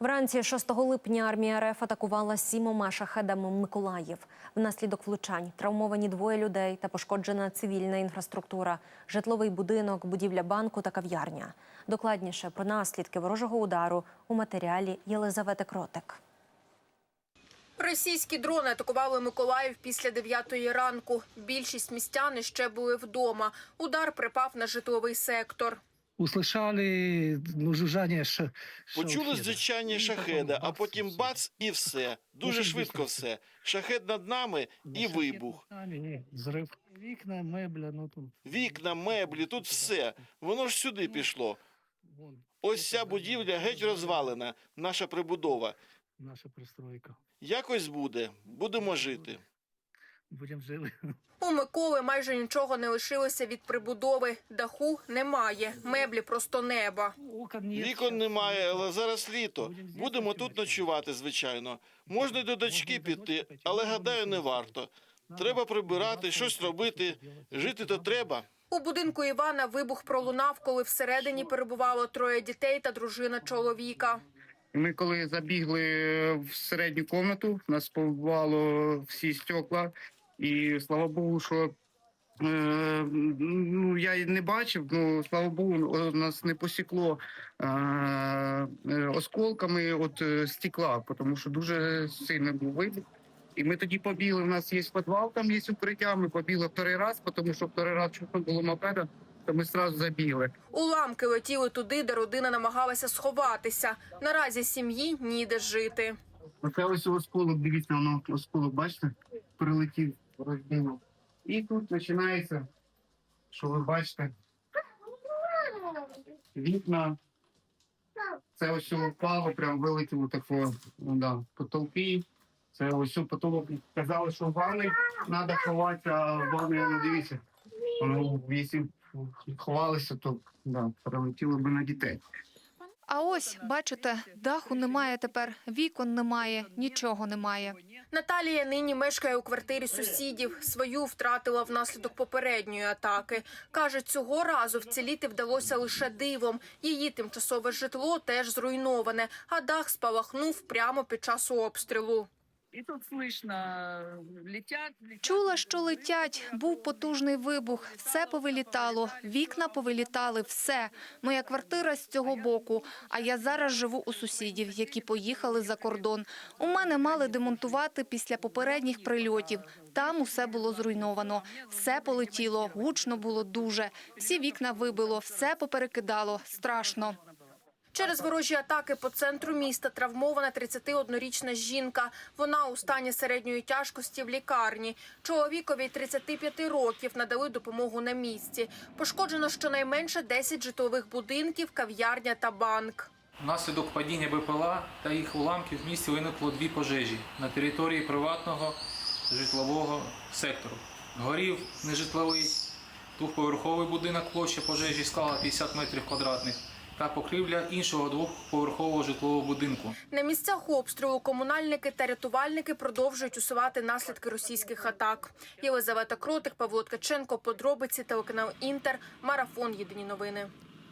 Вранці 6 липня армія РФ атакувала сімома шахедами Миколаїв. Внаслідок влучань травмовані двоє людей та пошкоджена цивільна інфраструктура, житловий будинок, будівля банку та кав'ярня. Докладніше про наслідки ворожого удару у матеріалі Єлизавети Кротик. Російські дрони атакували Миколаїв після 9-ї ранку. Більшість містян ще були вдома. Удар припав на житловий сектор. Услышали ну, жужжання ш... Почули звичайні шахеда, а потім бац і все. Дуже Дуже швидко все. Шахет над нами і вибух. Зрив. Вікна, мебля, ну тут. Вікна, меблі, тут все. Воно ж сюди пішло. Вон, Ось ця будівля геть розвалена, наша прибудова. наша пристройка. Якось буде, будемо жити. Будемо жили. У Миколи майже нічого не лишилося від прибудови. Даху немає, меблі просто неба. Вікон немає, але зараз літо. Будемо тут ночувати, звичайно. Можна й до дочки піти, але гадаю, не варто. Треба прибирати, щось робити. Жити то треба. У будинку Івана вибух пролунав, коли всередині перебувало троє дітей та дружина чоловіка. Ми коли забігли в середню кімнату, нас побувало всі стекла, і слава Богу, що е, ну, я не бачив, ну слава Богу, нас не посікло е, е, осколками от е, стекла, тому що дуже сильно був вибух. І ми тоді побігли. У нас є підвал, там є укриття. Ми побігли вторий раз, тому що вторий раз чутно було мопеда, то ми одразу забігли. Уламки летіли туди, де родина намагалася сховатися. Наразі сім'ї ніде жити. Оце ось осколок, дивіться, воно осколок, бачите, прилетів, розбило. І тут починається, що ви бачите, вікна. Це ось впало, прям вилетіло тако, ну да, потолки. Це ось потолок. Казали, що в ванні треба ховатися, а в ванні, ну дивіться, воно якщо ховалися, то да, прилетіло би на дітей. А ось, бачите, даху немає тепер, вікон немає, нічого немає. Наталія нині мешкає у квартирі сусідів. Свою втратила внаслідок попередньої атаки. Каже, цього разу вціліти вдалося лише дивом. Її тимчасове житло теж зруйноване, а дах спалахнув прямо під час обстрілу. И тут слышно, летят, летят. Чула, що летять. Був потужний вибух. Все повилітало. Вікна повилітали. Все. Моя квартира з цього боку. А я зараз живу у сусідів, які поїхали за кордон. У мене мали демонтувати після попередніх прильотів. Там усе було зруйновано. Все полетіло. Гучно було дуже. Всі вікна вибило, все поперекидало. Страшно. Через ворожі атаки по центру міста травмована 31-річна жінка. Вона у стані середньої тяжкості в лікарні. Чоловікові 35 років надали допомогу на місці. Пошкоджено щонайменше 10 житлових будинків, кав'ярня та банк. Внаслідок падіння БПЛА та їх уламків в місті виникло дві пожежі на території приватного житлового сектору. Горів нежитловий двохповерховий будинок, площа пожежі склала 50 метрів квадратних та покрівля іншого двохповерхового житлового будинку. На місцях обстрілу комунальники та рятувальники продовжують усувати наслідки російських атак. Єлизавета Кротик, Павло Ткаченко, подробиці, телеканал Інтер, марафон. Єдині новини.